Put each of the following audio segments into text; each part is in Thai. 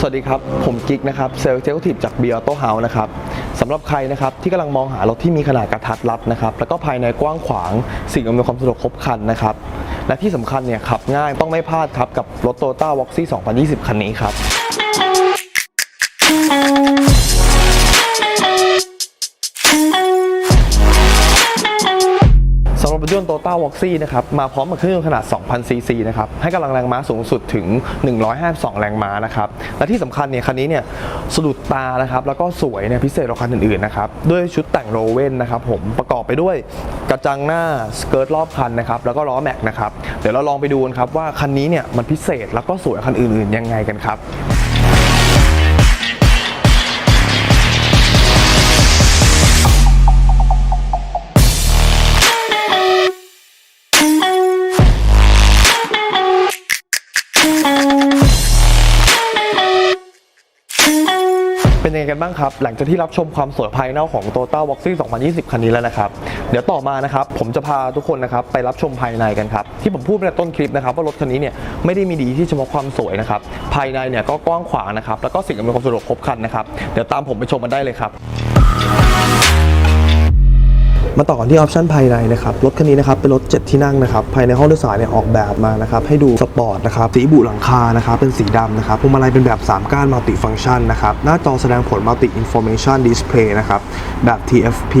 สวัสดีครับ ผมกิ๊กนะครับเซลล์เจลทีฟจากเบียร์โต้เฮาส์นะครับสำหรับใครนะครับที่กำลังมองหารถที่มีขนาดกระทัดรัดนะครับแล้วก็ภายในกว้างขวางสิ่งอำนวยความสะดวกครบครันนะครับและที่สำคัญเนี่ยขับง่ายต้องไม่พลาดครับกับรถโตโยต้าวอกซี่2020 คันนี้ครับ ถยนต์โตต้าวอ x ซี่นะครับมาพร้อมกับเครื่องยนต์ขนาด 2,000 ซีซีนะครับให้กำลังแรงม้าสูงสุดถึง 152 แรงม้านะครับและที่สำคัญเนี่ยคันนี้เนี่ยสะดุดตานะครับแล้วก็สวยเนี่ยพิเศษกว่าคันอื่นๆนะครับด้วยชุดแต่งโรเว่นนะครับผมประกอบไปด้วยกระจังหน้าสเกิร์ตรอบคันนะครับแล้วก็ล้อแม็กนะครับเดี๋ยวเราลองไปดูกันครับว่าคันนี้เนี่ยมันพิเศษแล้วก็สวยคันอื่นๆยังไงกันครับ เป็นยังไงกันบ้างครับ หลังจากที่รับชมความสวยภายนอกของ t o y o t a v o x ซี่2020 คันนี้แล้วนะครับ เดี๋ยวต่อมานะครับ ผมจะพาทุกคนนะครับไปรับชมภายในกันครับ ที่ผมพูดไปในต้นคลิปนะครับ ว่ารถคันนี้เนี่ยไม่ได้มีดีที่เฉพาะความสวยนะครับ ภายในเนี่ยก็กว้างขวางนะครับ แล้วก็สิ่งอำนวยความสะดวกครบครันนะครับ เดี๋ยวตามผมไปชมกันได้เลยครับ มาต่อกันที่ออปชันภายในนะครับรถคันนี้นะครับเป็นรถ 7 ที่นั่งนะครับภายในห้องโดยสารเนี่ยออกแบบมานะครับให้ดูสปอร์ตนะครับสีบุหลังคานะครับเป็นสีดำนะครับพวงมาลัยเป็นแบบ 3 ก้านมัลติฟังชันนะครับหน้าจอแสดงผลมัลติอินโฟ a t ชันดิสเพลย์นะครับแบบ TFP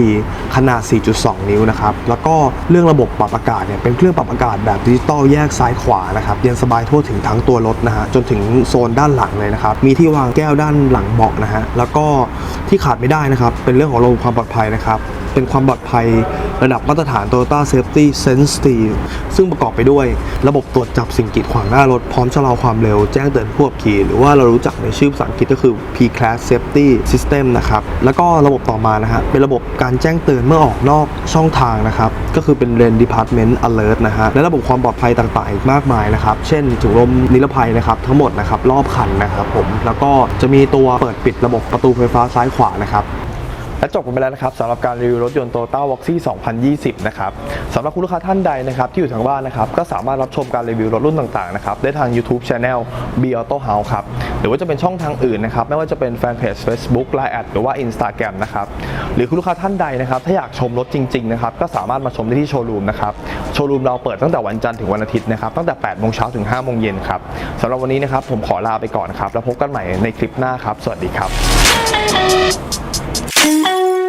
ขนาด 4.2 นิ้วนะครับแล้วก็เรื่องระบบปรับอากาศเนี่ยเป็นเครื่องปรับอากาศแบบดิจิตอลแยกซ้ายขวานะครับเย็นสบายทั่วถึงทั้งตัวรถนะฮะจนถึงโซนด้านหลังเลยนะครับมีที่วางแก้วด้านหลังเบาะนะฮะแล้วก็ที่ขาดไม่ได้นะครับเป็นเรื่องของระบบความปลอดภัยนะครับ เป็นความปลอดภัยระดับมาตรฐาน Toyota Safety Sense Steel ซึ่งประกอบไปด้วยระบบตรวจจับสิ่งกีดขวางหน้ารถพร้อมชะลอความเร็วแจ้งเตือนผู้ขับขี่ หรือว่าเรารู้จักในชื่อภาษาอังกฤษก็คือ P Class Safety System นะครับ แล้วก็ระบบต่อมานะฮะเป็นระบบการแจ้งเตือนเมื่อออกนอกช่องทางนะครับ ก็คือเป็น Lane Department Alert นะฮะและระบบความปลอดภัยต่างๆอีกมากมายนะครับเช่นถุงลมนิรภัยนะครับทั้งหมดนะครับรอบคันนะครับผมแล้วก็จะมีตัวเปิดปิดระบบประตูไฟฟ้าซ้ายขวานะครับ และจบกันไปแล้วนะครับสำหรับการรีวิวรถยนต์ Toyota v o x ซี่2020 นะครับสำหรับคุณลูกค้าท่านใดนะครับที่อยู่ทางบ้านนะครับก็สามารถรับชมการรีวิวรถรุ่นต่างๆนะครับได้ทาง YouTube Channel B Auto House ครับหรือว่าจะเป็นช่องทางอื่นนะครับไม่ว่าจะเป็นแฟนเพจ Facebook Line แอดหรือว่า Instagram นะครับหรือคุณลูกค้าท่านใดนะครับถ้าอยากชมรถจริงๆนะครับก็สามารถมาชมได้ที่โชว์รูมนะครับโชว์รูมเราเปิดตั้งแต่วันจันทร์ถึงวันอาทิตย์นะครับตั้งแต่8โมงเช้าถึง5โมงเย็นครับสำหรับวันนี้นะครับผมขอลาไปก่อนครับแล้วพบกันใหม่ในคลิปหน้าครับ สวัสดีครับ Música